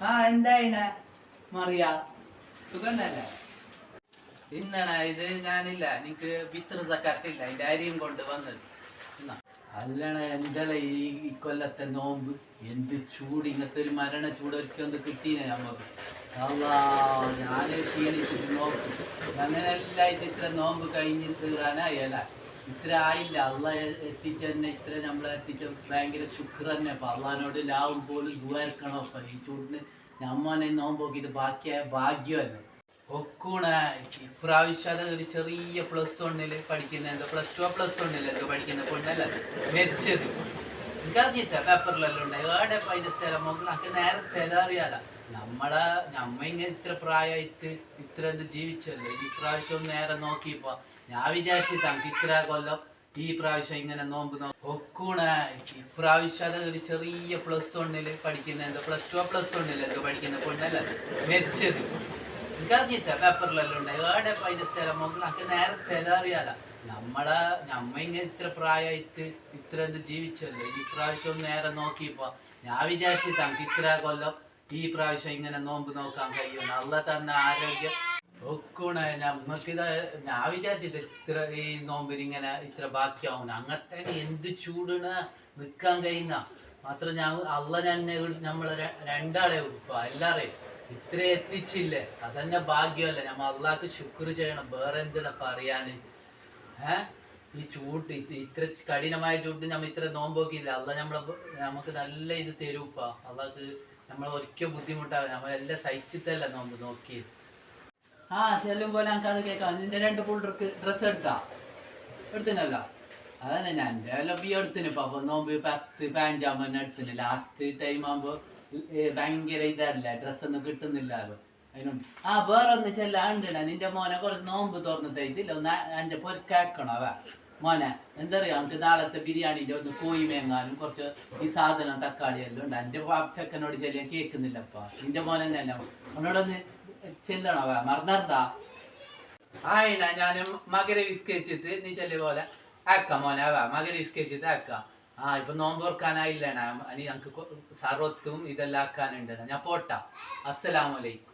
ആ എന്തായിന? മറിയ. സുഖന്നല്ലേ? ഇന്നണ ഇത് ഞാനില്ല. നിനക്ക് പിതൃ സക്കാത്തില്ല അതിന്റെ അരിയും കൊണ്ട് വന്നത്. അല്ലണ എന്തല്ല ഈ കൊല്ലത്തെ നോമ്പ്? എന്ത് ചൂട് ഇങ്ങനത്തെ ഒരു മരണ ചൂട് ഒരിക്കൽ ഒന്ന് കിട്ടീനെ നമുക്ക് അല്ലാ ഞാൻ ക്ഷീണിച്ചിട്ട് നോമ്പ് അങ്ങനെ എല്ലാം ഇത് ഇത്ര നോമ്പ് കഴിഞ്ഞ് തീരാനായല്ല ഇത്ര ആയില്ല അള്ള എത്തിച്ചെന്നെ ഇത്ര നമ്മളെ എത്തിച്ച. ഭയങ്കര ശുക്ർ തന്നെ. അപ്പൊ അള്ളഹാനോട് ലാവും പോലും ദുവായിരിക്കണം അപ്പൊ. ഈ ചൂടിന് നമ്മനെ നോമ്പോക്കി ഇത് ബാക്കിയായ ഭാഗ്യമല്ല ഒക്കൂണ. ഇപ്രാവശ്യം ഒരു ചെറിയ പ്ലസ് വണ്ണിൽ പഠിക്കുന്ന എന്തോ പ്ലസ് ടു പ്ലസ് വണ്ണിൽ എന്തോ പഠിക്കുന്ന പെണ്ണല്ല? മരിച്ചത്. എനിക്കറിഞ്ഞിട്ട പേപ്പറിലെല്ലാം ഉണ്ടായി. ഏടെ അതിന്റെ സ്ഥലം? നോക്കണം എനിക്ക് നേരെ സ്ഥലം അറിയാല. നമ്മളെ നമ്മ ഇങ്ങനെ ഇത്ര പ്രായമായിട്ട് ഇത്ര എന്ത് ജീവിച്ചല്ലോ. ഇപ്രാവശ്യം പ്രാവശ്യം നേരെ നോക്കിയപ്പോ ഞാൻ വിചാരിച്ചു നമുക്ക് ഇത്ര കൊല്ലം ഈ പ്രാവശ്യം ഇങ്ങനെ നോമ്പ് നോക്കൂണ ഇപ്രാവശ്യം അത് ഒരു ചെറിയ പ്ലസ് വണ്ണിൽ പഠിക്കുന്ന എന്തോ പ്ലസ് ടു പ്ലസ് വണ്ണിൽ എന്തോ പഠിക്കുന്ന കൊണ്ടല്ല മരിച്ചത് എനിക്കറിഞ്ഞിട്ട പേപ്പറിലെല്ലാം ഉണ്ട് ഏടെ അതിന്റെ സ്ഥലം? നോക്കണം നമുക്ക് നേരെ സ്ഥലം അറിയാല നമ്മളെ നമ്മ ഇങ്ങനെ ഇത്ര പ്രായമായിട്ട് ഇത്ര എന്ത് ജീവിച്ചല്ലോ? ഈ പ്രാവശ്യം നേരെ നോക്കിയപ്പോ ഞാൻ വിചാരിച്ചു നമുക്ക് ഇത്ര കൊല്ലം ഈ പ്രാവശ്യം ഇങ്ങനെ നോമ്പ് നോക്കാൻ കഴിയും നല്ല തന്നെ ആരോഗ്യം ഒക്കണ നമ്മക്കിത് ഞാൻ വിചാരിച്ചത് ഇത്ര ഈ നോമ്പിന് ഇങ്ങനെ ഇത്ര ബാക്കിയാവും അങ്ങനത്തെ എന്ത് ചൂടിന് നിക്കാൻ കഴിയുന്ന? മാത്രം ഞാൻ അല്ല തന്നെ നമ്മളെ രണ്ടാളെ ഉടുപ്പ. എല്ലാരെയും ഇത്ര എത്തിച്ചില്ലേ? അതന്നെ ഭാഗ്യമല്ല? നമ്മ അള്ളാക്ക് ശുക്ർ ചെയ്യണം. വേറെ എന്തിനാ പറയാന്? ഏ? ഈ ചൂട് ഇത്ര കഠിനമായ ചൂട് നമ്മ ഇത്ര നോമ്പോക്കിയില്ല? അല്ല നമ്മളെ നമുക്ക് നല്ല ഇത് തരൂപ്പാ. അള്ളാക്ക് നമ്മളെ ഒരിക്കൽ ബുദ്ധിമുട്ടാവില്ല. നമ്മളെല്ലാം സഹിച്ചിട്ടല്ല നോമ്പ് നോക്കി ആ ചെല്ലുമ്പോൾ എനിക്ക് അത് കേൾക്കാം. നിന്റെ രണ്ട് ഫുൾ ഡ്രസ് എടുത്താ? എടുത്തിനല്ല. അതന്നെ ഞാൻ. എന്റെ എല്ലാം ബി എടുത്തിന് ഇപ്പൊ. അപ്പൊ നോമ്പ് പത്ത് തന്നെ എടുത്തിന്. ലാസ്റ്റ് ടൈം ആകുമ്പോ ഭയങ്കര ഇതല്ല? ഡ്രസ്സൊന്നും കിട്ടുന്നില്ലല്ലോ അതിനും. ആ വേറൊന്ന് ചെല്ലാണ്ട് നിന്റെ മോനെ കുറച്ച് നോമ്പ് തുറന്ന് തയ്ത്തില്ല ഒന്ന് അഞ്ച് പൊരുക്കാക്കണം അവ മോനെ എന്തറിയാം? നമുക്ക് നാളത്തെ ബിരിയാണിന്റെ ഒന്ന് കോഴി മേങ്ങാനും കുറച്ച് ഈ സാധനം തക്കാളി എല്ലാം ഉണ്ട്. എന്റെ ചെക്കനോട് ചെല്ലാൻ കേൾക്കുന്നില്ലപ്പാ നിന്റെ മോനെ തന്നെ അവനോടൊന്ന് ചെല്ലണോ അവ മറന്നറിണ്ടാ ആയില്ല ഞാൻ മകര വിസ്കരിച്ചിട്ട് നീ ചെല്ലിയ പോലെ. ആക്കാം മോനെ അവ മകര വിസ്കരിച്ചിട്ട് ആക്കാം ആ ഇപ്പൊ നോമ്പ് ഓർക്കാനായില്ലണ ഇനി ഞങ്ങക്ക് സർവത്തും ഇതെല്ലാം ആക്കാനുണ്ട്. ഞാൻ പോട്ടാ. അസ്സലാമലൈക്കും